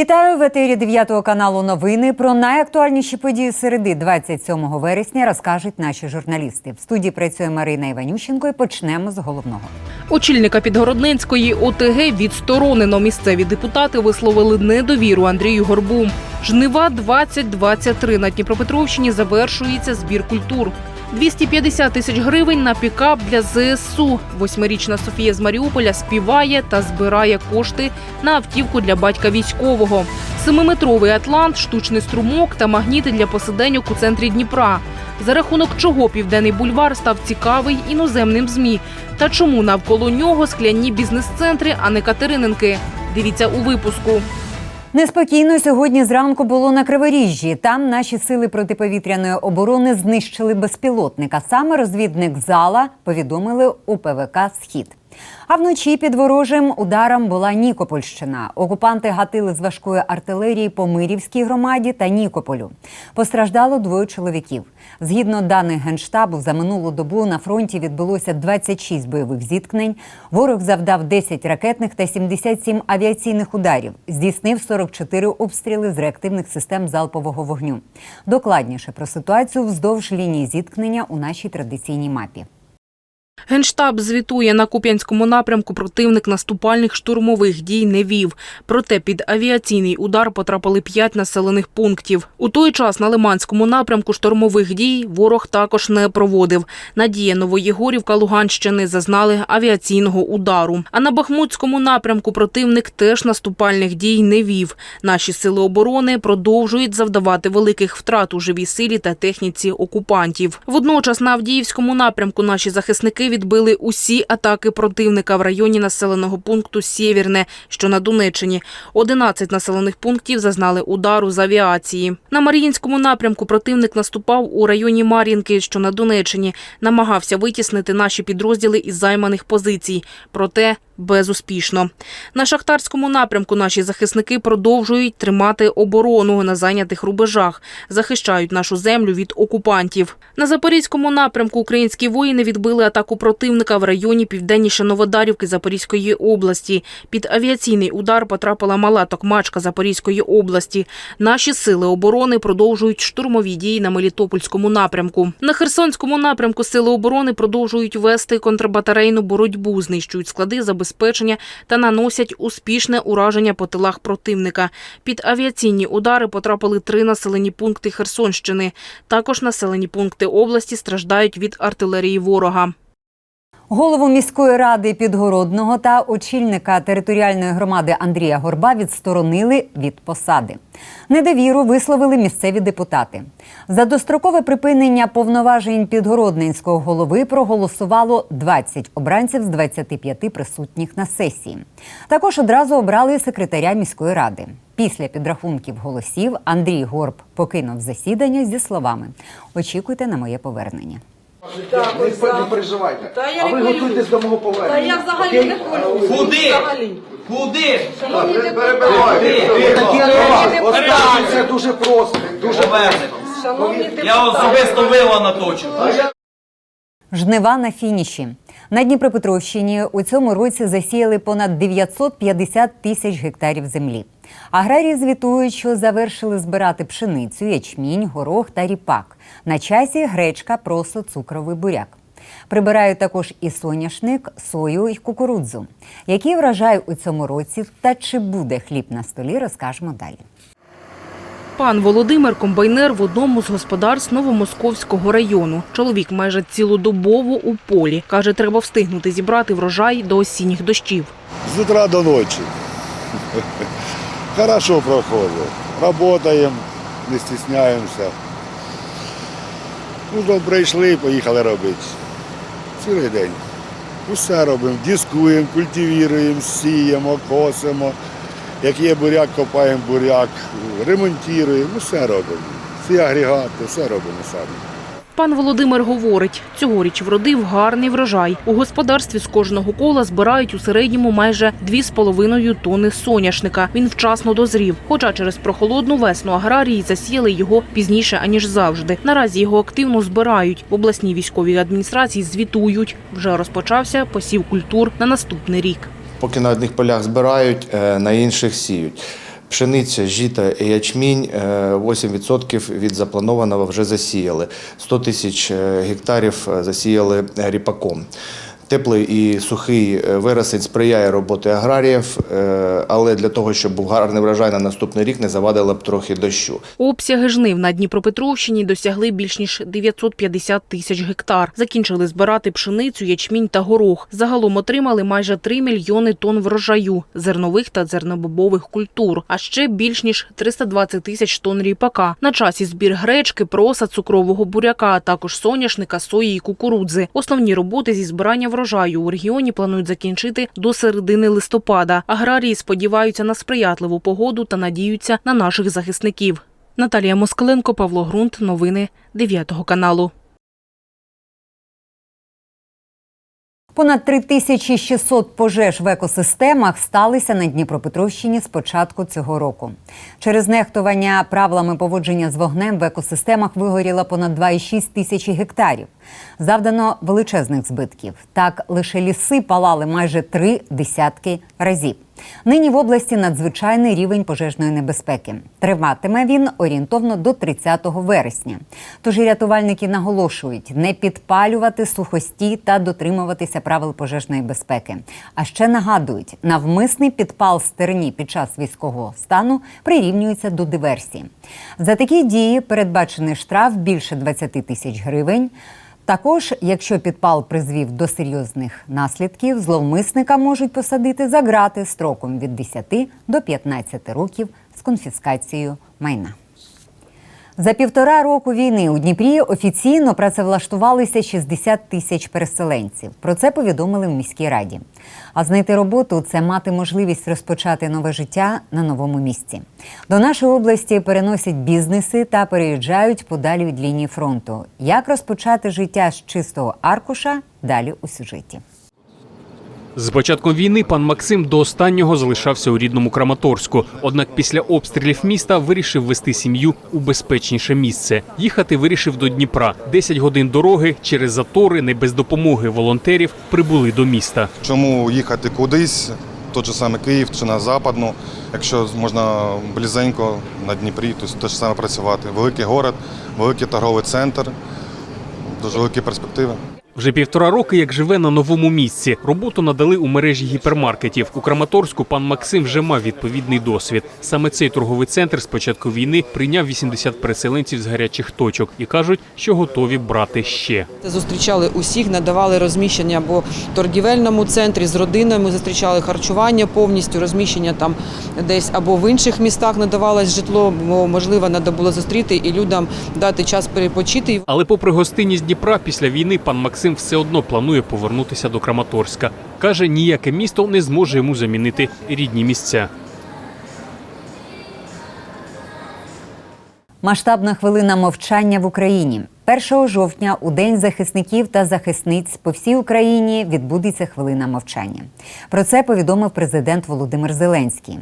Вітаю в етері 9 каналу новини. Про найактуальніші події середи 27 вересня розкажуть наші журналісти. В студії працює Марина Іванющенко і почнемо з головного. Очільника Підгородненської ОТГ відсторонено. Місцеві депутати висловили недовіру Андрію Горбу. Жнива 2023 на Дніпропетровщині завершується збір культур. 250 тисяч гривень на пікап для ЗСУ. Восьмирічна Софія з Маріуполя співає та збирає кошти на автівку для батька військового. Семиметровий атлант, штучний струмок та магніти для посиденьок у центрі Дніпра. За рахунок чого південний бульвар став цікавий іноземним змі та чому навколо нього скляні бізнес-центри, а не Катерининки. Дивіться у випуску. Неспокійно сьогодні зранку було на Криворіжжі. Там наші сили протиповітряної оборони знищили безпілотника. Саме розвідник зала повідомили у ПВК Схід. А вночі під ворожим ударом була Нікопольщина. Окупанти гатили з важкої артилерії по Мирівській громаді та Нікополю. Постраждало двоє чоловіків. Згідно даних генштабу, за минулу добу на фронті відбулося 26 бойових зіткнень. Ворог завдав 10 ракетних та 77 авіаційних ударів. Здійснив 44 обстріли з реактивних систем залпового вогню. Докладніше про ситуацію вздовж лінії зіткнення у нашій традиційній мапі. Генштаб звітує на Куп'янському напрямку противник наступальних штурмових дій не вів. Проте під авіаційний удар потрапили п'ять населених пунктів. У той час на Лиманському напрямку штурмових дій ворог також не проводив. Надія Новоєгорівка Луганщини зазнали авіаційного удару. А на Бахмутському напрямку противник теж наступальних дій не вів. Наші сили оборони продовжують завдавати великих втрат у живій силі та техніці окупантів. Водночас на Авдіївському напрямку наші захисники відбили усі атаки противника в районі населеного пункту Сєвєрне, що на Донеччині. 11 населених пунктів зазнали удару з авіації. На Мар'їнському напрямку противник наступав у районі Мар'їнки, що на Донеччині, намагався витіснити наші підрозділи із займаних позицій. Проте безуспішно. На шахтарському напрямку наші захисники продовжують тримати оборону на зайнятих рубежах, захищають нашу землю від окупантів. На запорізькому напрямку українські воїни відбили атаку противника в районі південніше Новодарівки Запорізької області. Під авіаційний удар потрапила мала токмачка Запорізької області. Наші сили оборони продовжують штурмові дії на Мелітопольському напрямку. На Херсонському напрямку сили оборони продовжують вести контрбатарейну боротьбу, знищують склади забезпечення та наносять успішне ураження по тилах противника. Під авіаційні удари потрапили три населені пункти Херсонщини. Також населені пункти області страждають від артилерії ворога. Голову міської ради Підгородного та очільника територіальної громади Андрія Горба відсторонили від посади. Недовіру висловили місцеві депутати. За дострокове припинення повноважень підгородненського голови проголосувало 20 обранців з 25 присутніх на сесії. Також одразу обрали секретаря міської ради. Після підрахунків голосів Андрій Горб покинув засідання зі словами: Очікуйте на моє повернення. Так, Не, ось не так. переживайте. Та я а не ви хвилююсь. готуйтесь до мого повернення. Та я взагалі Окей? не хвилююсь. Куди? Взагалі. Куди? Шановні депутати, Такі Останнє це дуже просто. Дуже Повернемо. шановні Я депутати, особисто вила наточу. Жнива на фініші. На Дніпропетровщині у цьому році засіяли понад 950 тисяч гектарів землі. Аграрії звітують, що завершили збирати пшеницю, ячмінь, горох та ріпак. На часі гречка, просо, цукровий буряк. Прибирають також і соняшник, сою і кукурудзу. Який врожай у цьому році та чи буде хліб на столі, розкажемо далі. Пан Володимир комбайнер в одному з господарств Новомосковського району. Чоловік майже цілодобово у полі. Каже, треба встигнути зібрати врожай до осінніх дощів. С утра до ночи. Хорошо проходит. Работаем, не стесняємося. Ну, прийшли, поїхали робити. Цілий день. Усе робимо, дискуємо, культивуємо, сіємо, косимо. Як є буряк, копаємо буряк, ремонтуємо, усе робимо. Всі агрегати, все робимо самі. Пан Володимир говорить, цьогоріч вродив гарний врожай. У господарстві з кожного кола збирають у середньому майже 2,5 тонни соняшника. Він вчасно дозрів. Хоча через прохолодну весну аграрії засіяли його пізніше, аніж завжди. Наразі його активно збирають. В обласній військовій адміністрації звітують. Вже розпочався посів культур на наступний рік. Поки на одних полях збирають, е, на інших сіють. Пшениця, жіта і ячмінь е, 8% від запланованого вже засіяли. 100 тисяч е, гектарів е, засіяли ріпаком. Теплий і сухий е, вересень сприяє роботі аграріїв, е, але для того, щоб був гарний врожай на наступний рік, не завадило б трохи дощу. Обсяги жнив на Дніпропетровщині досягли більш ніж 950 тисяч гектар. Закінчили збирати пшеницю, ячмінь та горох. Загалом отримали майже 3 мільйони тонн врожаю зернових та зернобобових культур, а ще більш ніж 320 тисяч тонн ріпака. На часі збір гречки, проса, цукрового буряка, а також соняшника, сої і кукурудзи. Основні роботи зі збирання врожаю у регіоні планують закінчити до середини листопада. Аграрії сподіваються на сприятливу погоду та надіються на наших захисників. Наталія Москаленко, Павло Грунт. Новини 9 каналу. Понад 3600 пожеж в екосистемах сталися на Дніпропетровщині з початку цього року. Через нехтування правилами поводження з вогнем в екосистемах вигоріло понад 2,6 тисячі гектарів. Завдано величезних збитків. Так лише ліси палали майже три десятки разів. Нині в області надзвичайний рівень пожежної небезпеки. Триватиме він орієнтовно до 30 вересня. Тож і рятувальники наголошують не підпалювати сухості та дотримуватися правил пожежної безпеки. А ще нагадують, навмисний підпал стерні під час військового стану прирівнюється до диверсії. За такі дії передбачений штраф більше 20 тисяч гривень. Також, якщо підпал призвів до серйозних наслідків, зловмисника можуть посадити за грати строком від 10 до 15 років з конфіскацією майна. За півтора року війни у Дніпрі офіційно працевлаштувалися 60 тисяч переселенців. Про це повідомили в міській раді. А знайти роботу це мати можливість розпочати нове життя на новому місці. До нашої області переносять бізнеси та переїжджають подалі від лінії фронту. Як розпочати життя з чистого аркуша? Далі у сюжеті. З початком війни пан Максим до останнього залишався у рідному Краматорську. Однак після обстрілів міста вирішив вести сім'ю у безпечніше місце. Їхати вирішив до Дніпра. 10 годин дороги через затори, не без допомоги волонтерів, прибули до міста. Чому їхати кудись, той же саме Київ чи на Западну, якщо можна близенько на Дніпрі, то те ж саме працювати. Великий город, великий торговий центр, дуже великі перспективи. Вже півтора роки, як живе на новому місці. Роботу надали у мережі гіпермаркетів. У Краматорську пан Максим вже мав відповідний досвід. Саме цей торговий центр з початку війни прийняв 80 переселенців з гарячих точок і кажуть, що готові брати ще. Зустрічали усіх, надавали розміщення або торгівельному центрі з родинами, зустрічали харчування повністю, розміщення там десь або в інших містах надавалось житло, бо можливо треба було зустріти і людям дати час перепочити. Але попри гостинність Дніпра, після війни пан Максим все одно планує повернутися до Краматорська. Каже, ніяке місто не зможе йому замінити рідні місця. Масштабна хвилина мовчання в Україні. 1 жовтня у День захисників та захисниць по всій Україні відбудеться хвилина мовчання. Про це повідомив президент Володимир Зеленський.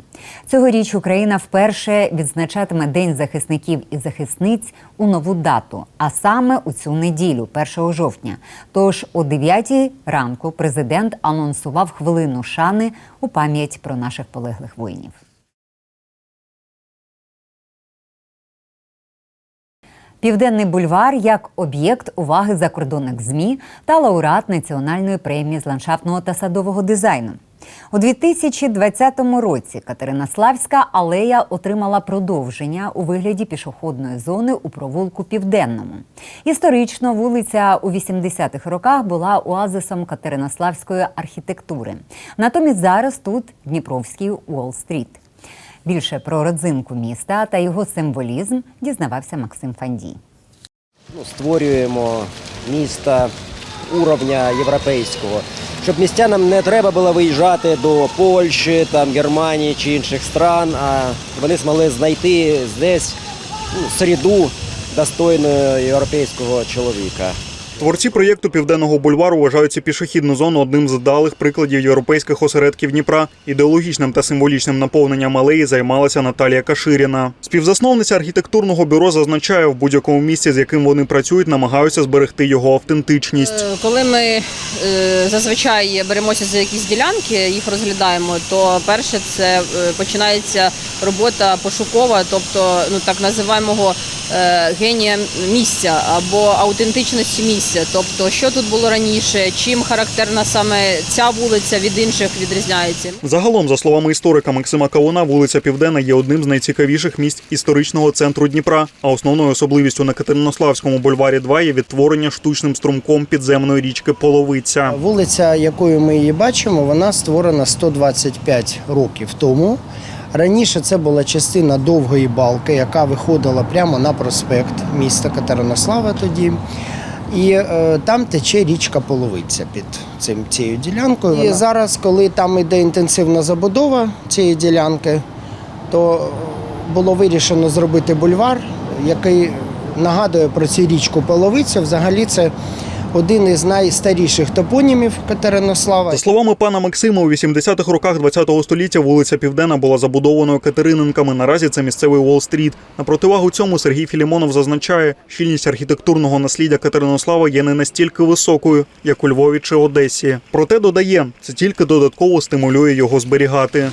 Цьогоріч Україна вперше відзначатиме День захисників і захисниць у нову дату, а саме у цю неділю, 1 жовтня. Тож о 9 ранку президент анонсував хвилину шани у пам'ять про наших полеглих воїнів. Південний бульвар як об'єкт уваги закордонних ЗМІ та лауреат національної премії з ландшафтного та садового дизайну. У 2020 році Катеринославська алея отримала продовження у вигляді пішохідної зони у провулку Південному. Історично вулиця у 80-х роках була оазисом Катеринославської архітектури. Натомість зараз тут Дніпровський Уолл-стріт. Більше про родзинку міста та його символізм дізнавався Максим Фандій. ну, створюємо міста уровня європейського, щоб містянам не треба було виїжджати до Польщі, там, Германії чи інших стран, а вони змогли знайти здесь ну, середу достойного європейського чоловіка. Творці проєкту Південного бульвару вважають цю пішохідну зону одним з вдалих прикладів європейських осередків Дніпра. Ідеологічним та символічним наповненням алеї займалася Наталія Каширіна. Співзасновниця архітектурного бюро зазначає, в будь-якому місці, з яким вони працюють, намагаються зберегти його автентичність. Е, Коли ми е, зазвичай беремося за якісь ділянки, їх розглядаємо, то перше це е, починається робота пошукова, тобто ну так називаємо генія місця або аутентичності місця. Тобто, що тут було раніше, чим характерна саме ця вулиця від інших відрізняється. Загалом, за словами історика Максима Кавуна, вулиця Південна є одним з найцікавіших місць історичного центру Дніпра. А основною особливістю на Катеринославському бульварі 2 є відтворення штучним струмком підземної річки Половиця. Вулиця, якою ми її бачимо, вона створена 125 років тому. Раніше це була частина довгої балки, яка виходила прямо на проспект міста Катеринослава тоді. І е, там тече річка Половиця під цим, цією ділянкою. І зараз, коли там йде інтенсивна забудова цієї ділянки, то було вирішено зробити бульвар, який нагадує про цю річку Половиця. Взагалі це один із найстаріших топонімів Катеринослава. За словами пана Максима, у 80-х роках ХХ століття вулиця Південна була забудованою катерининками. Наразі це місцевий Уолл-стріт. На противагу цьому Сергій Філімонов зазначає, щільність архітектурного насліддя Катеринослава є не настільки високою, як у Львові чи Одесі. Проте додає, це тільки додатково стимулює його зберігати.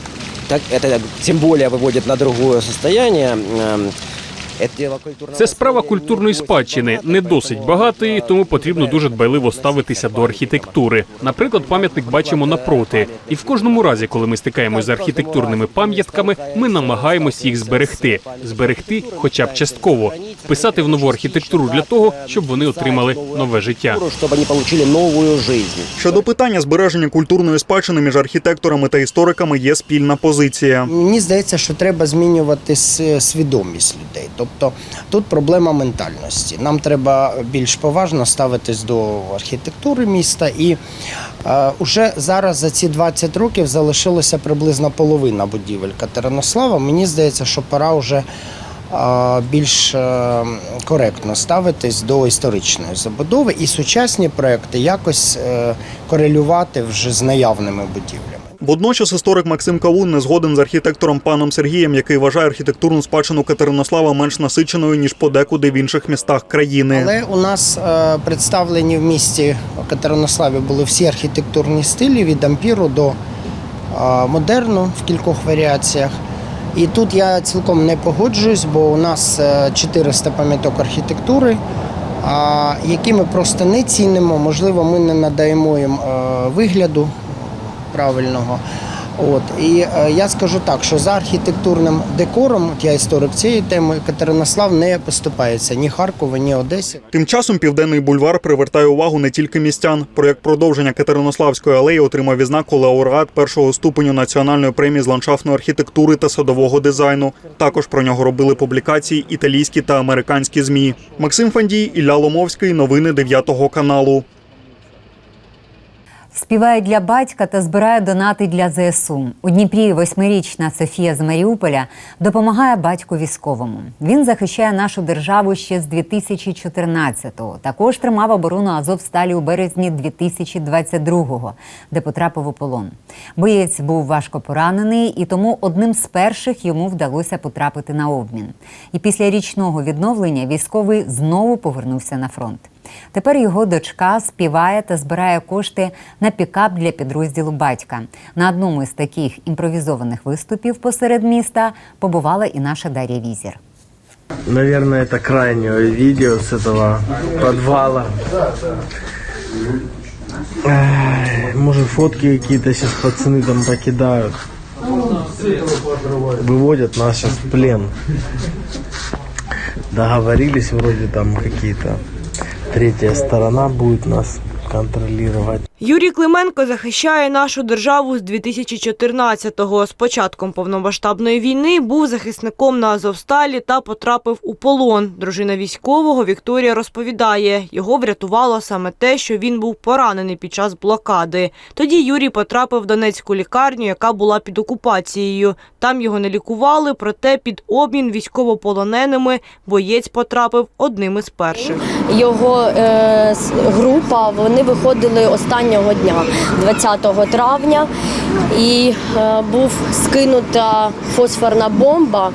Так это тем более выводит на другое состояние. Эм, Это дело культурного Це справа наследия. культурної спадщини, не досить багатої, тому потрібно дуже дбайливо ставитися до архітектури. Наприклад, пам'ятник бачимо напроти, і в кожному разі, коли ми стикаємось з архітектурними пам'ятками, ми намагаємось їх зберегти, зберегти, хоча б частково, вписати в нову архітектуру для того, щоб вони отримали нове життя. Чтобы они получили новую жизнь. Щодо питання збереження культурної спадщини між архітекторами та істориками є спільна позиція. Мені здається, що треба змінювати с- свідомість людей. Тобто тут проблема ментальності. Нам треба більш поважно ставитись до архітектури міста. І е, уже зараз за ці 20 років залишилося приблизно половина будівель Катеринослава. Мені здається, що пора вже е, більш е, коректно ставитись до історичної забудови і сучасні проекти якось е, корелювати вже з наявними будівлями. Водночас історик Максим Кавун не згоден з архітектором паном Сергієм, який вважає архітектурну спадщину Катеринослава менш насиченою ніж подекуди в інших містах країни. Але у нас е, представлені в місті Катеринославі були всі архітектурні стилі від ампіру до е, модерну в кількох варіаціях. І тут я цілком не погоджуюсь, бо у нас е, 400 пам'яток архітектури, а, які ми просто не цінимо. Можливо, ми не надаємо їм е, вигляду правильного. От і е, я скажу так, що за архітектурним декором, я історик цієї теми, Катеринослав не поступається ні Харкову, ні Одесі. Тим часом південний бульвар привертає увагу не тільки містян. Проєкт продовження Катеринославської алеї отримав відзнаку лауреат першого ступеню національної премії з ландшафтної архітектури та садового дизайну. Також про нього робили публікації італійські та американські змі. Максим Фандій, Ілля Ломовський. Новини 9 каналу. Співає для батька та збирає донати для ЗСУ. У Дніпрі восьмирічна Софія з Маріуполя допомагає батьку військовому. Він захищає нашу державу ще з 2014-го. Також тримав оборону Азовсталі у березні 2022-го, де потрапив у полон. Боєць був важко поранений, і тому одним з перших йому вдалося потрапити на обмін. І після річного відновлення військовий знову повернувся на фронт. Тепер його дочка співає та збирає кошти на пікап для підрозділу батька. На одному із таких імпровізованих виступів посеред міста побувала і наша Дар'я Візір. Наверное, это крайнее видео с этого подвала. Ай, Может, фотки какие-то сейчас пацаны там покидают. Выводят нас сейчас в плен. Договорились вроде там какие-то. Третья сторона будет нас контролировать. Юрій Клименко захищає нашу державу з 2014-го. З початком повномасштабної війни був захисником на Азовсталі та потрапив у полон. Дружина військового Вікторія розповідає, його врятувало саме те, що він був поранений під час блокади. Тоді Юрій потрапив в Донецьку лікарню, яка була під окупацією. Там його не лікували, проте під обмін військовополоненими боєць потрапив одним із перших. його е, група вони виходили останнього дня, 20 травня, і е, був скинута фосфорна бомба,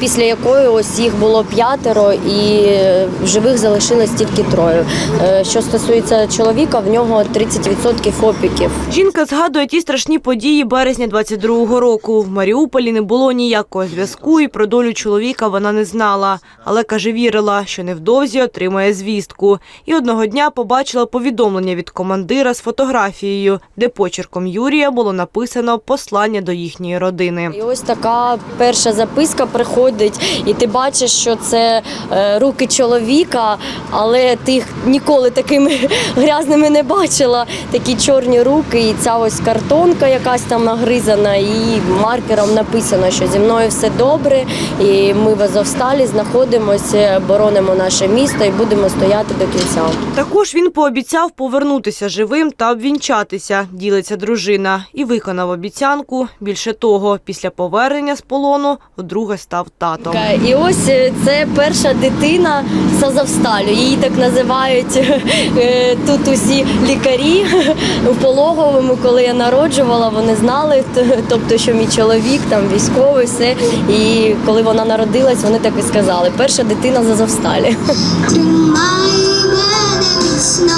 після якої ось їх було п'ятеро, і е, в живих залишилось тільки троє. Е, що стосується чоловіка, в нього 30% опіків. Жінка згадує ті страшні події березня 22-го року. В Маріуполі не було ніякого зв'язку, і про долю чоловіка вона не знала. Але каже, вірила, що невдовзі отримає звістку. І одного дня побачила повідомлення від командира з фотографією, де почерком Юрія було написано послання до їхньої родини. І ось така перша записка приходить, і ти бачиш, що це е, руки чоловіка, але ти їх ніколи такими грязними не бачила. Такі чорні руки, і ця ось картонка якась там нагризана, і маркером написано, що зі мною все добре, і ми в Азовсталі знаходимося, боронимо наше місто і будемо стояти до кінця. Також він пообіцяв повернутися живим та обвінчатися, ділиться дружина, і виконав обіцянку. Більше того, після повернення з полону вдруге став татом. І ось е, це перша дитина з Азовсталю. Її так називають е, тут усі лікарі у пологовому, коли я народжувала, вони знали, тобто, що мій чоловік там військовий, все. І коли вона народилась, вони так і сказали: перша дитина з Азовсталі. Тримай мене міцно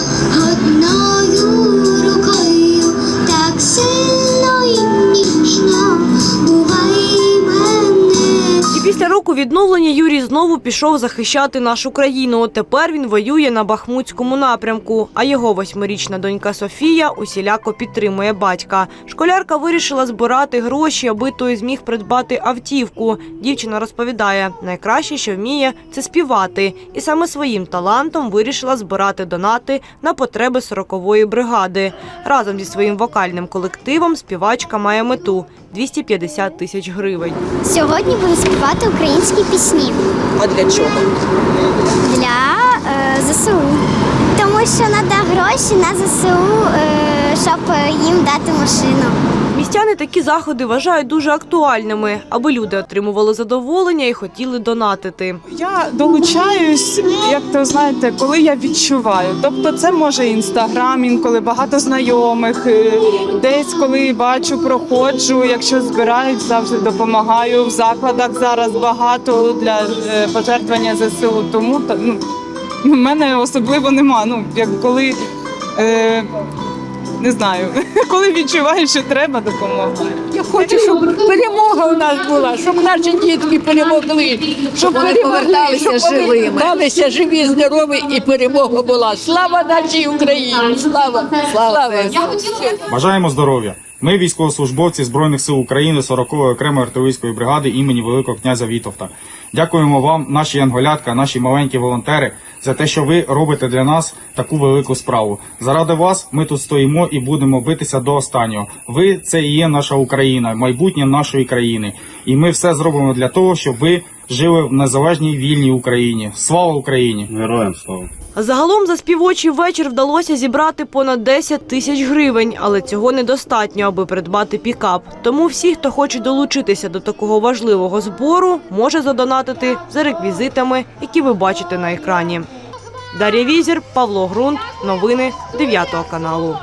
одною рукою, так сильно після року відновлення Юрій знову пішов захищати нашу країну. Тепер він воює на Бахмутському напрямку. А його восьмирічна донька Софія усіляко підтримує батька. Школярка вирішила збирати гроші, аби той зміг придбати автівку. Дівчина розповідає, найкраще, що вміє, це співати. І саме своїм талантом вирішила збирати донати на потреби 40-ї бригади. Разом зі своїм вокальним колективом співачка має мету 250 тисяч гривень. Сьогодні буду співати українські пісні А для чого? для е, ЗСУ. Тому що треба гроші на ЗСУ, е, щоб їм дати машину. Містяни такі заходи вважають дуже актуальними, аби люди отримували задоволення і хотіли донатити. Я долучаюсь, як то знаєте, коли я відчуваю. Тобто, це може інстаграм, інколи багато знайомих, е, десь коли бачу, проходжу. Якщо збирають, завжди допомагаю. В закладах зараз багато для е, пожертвування ЗСУ. Тому та, ну, в мене особливо нема. Ну як коли. Е, не знаю, коли відчуваєш, що треба, допомогти. Я хочу, щоб перемога у нас була, щоб наші дітки перемогли, щоб Вони перемогли, поверталися щоб вони живими. Далися живі, здорові і перемога була. Слава нашій Україні! Слава! Слава! Бажаємо здоров'я. Ми військовослужбовці Збройних сил України 40-ї окремої артилерійської бригади імені Великого князя Вітовта. Дякуємо вам, наші янголятка, наші маленькі волонтери, за те, що ви робите для нас таку велику справу. Заради вас ми тут стоїмо і будемо битися до останнього. Ви це і є наша Україна, майбутнє нашої країни. І ми все зробимо для того, щоб ви жили в незалежній вільній Україні. Слава Україні! Героям слава! Загалом за співочий вечір вдалося зібрати понад 10 тисяч гривень, але цього недостатньо, аби придбати пікап. Тому всі, хто хоче долучитися до такого важливого збору, може задонатити за реквізитами, які ви бачите на екрані. Дар'я Візір, Павло Грунт, новини 9 каналу.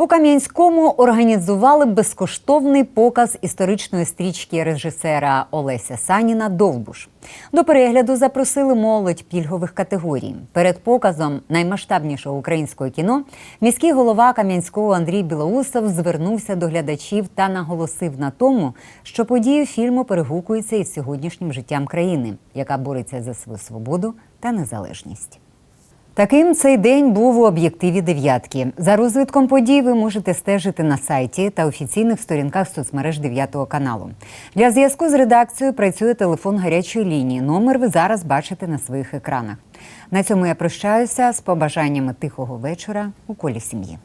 У Кам'янському організували безкоштовний показ історичної стрічки режисера Олеся Саніна Довбуш. До перегляду запросили молодь пільгових категорій. Перед показом наймасштабнішого українського кіно міський голова Кам'янського Андрій Білоусов звернувся до глядачів та наголосив на тому, що події фільму перегукуються із сьогоднішнім життям країни, яка бореться за свою свободу та незалежність. Таким цей день був у об'єктиві дев'ятки. За розвитком подій ви можете стежити на сайті та офіційних сторінках соцмереж 9 каналу. Для зв'язку з редакцією працює телефон гарячої лінії. Номер ви зараз бачите на своїх екранах. На цьому я прощаюся з побажаннями тихого вечора у колі сім'ї.